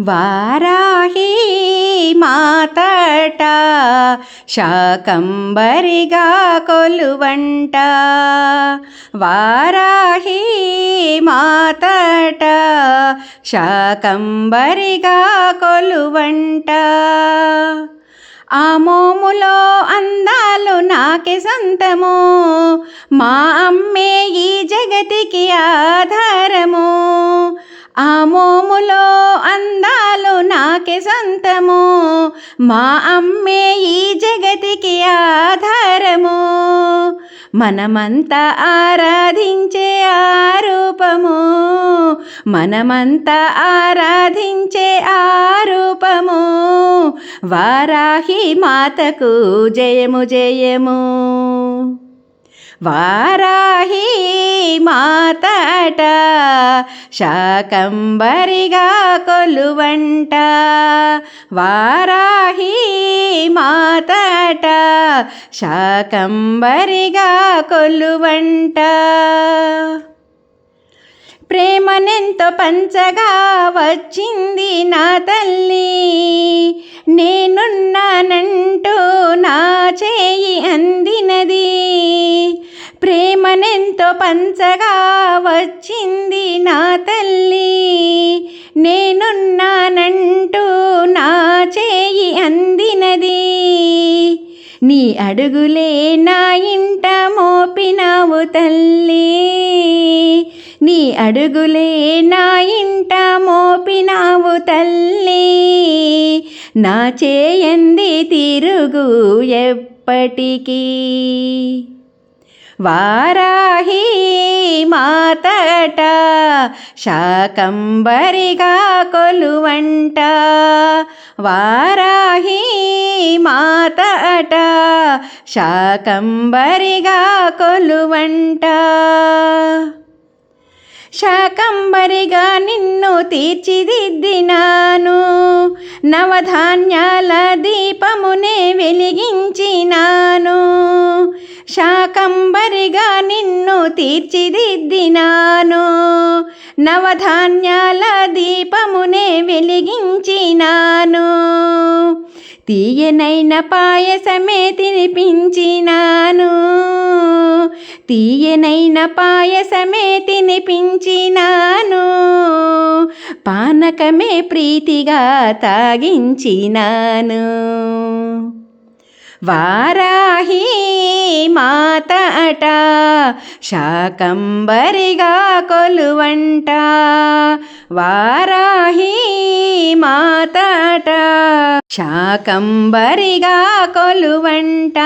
వారాహి మాతట శాకంబరిగా కొలువంట. వారాహి మాతట శాకంబరిగా కొలువంట. ఆ మోములో అందాలు నాకే సొంతము మా అమ్మే ఈ జగతికి ఆధారము. ఆ మోములో అందాలు నాకే సొంతము. మా అమ్మే ఈ జగతికి ఆధారము. మనమంతా ఆరాధించే ఆ రూపము. మనమంతా ఆరాధించే ఆ రూపము. వారాహి మాతకు జయము జయము. వారాహి మాతట శాకంబరిగా కొలువంట. వారాహి మాతట శాకంబరిగా కొలువంట. ప్రేమనెంతో పంచగా వచ్చింది నా తల్లి. ప్రేమనెంతో పంచగా వచ్చింది నా తల్లి. నేనున్నానంటూ నా చేయి అందినది. నీ అడుగులే నా ఇంట మోపినావు తల్లి. నీ అడుగులే నా ఇంట మోపినావు తల్లి. నా చేయంది తిరుగు ఎప్పటికీ. వారాహి మాతట శాకంబరిగా కొలువంట. వారాహి మాతట శాకంబరిగా కొలువంట. శాకంబరిగా నిన్ను తీర్చిదిద్దినాను. నవధాన్యాల దీపమునే వెలిగించినాను. శాకంబరిగా నిన్ను తీర్చిదిద్దినాను. నవధాన్యాల దీపమునే వెలిగించినాను. తీయనైన పాయసమే తినిపించినాను. తీయనైన పాయసమే తినిపించినాను. పానకమే ప్రీతిగా తాగించినాను. వారాహి మాతట శాకంబరిగా కొలువంట. వారాహి మాతట శాకంబరిగా కొలువంట.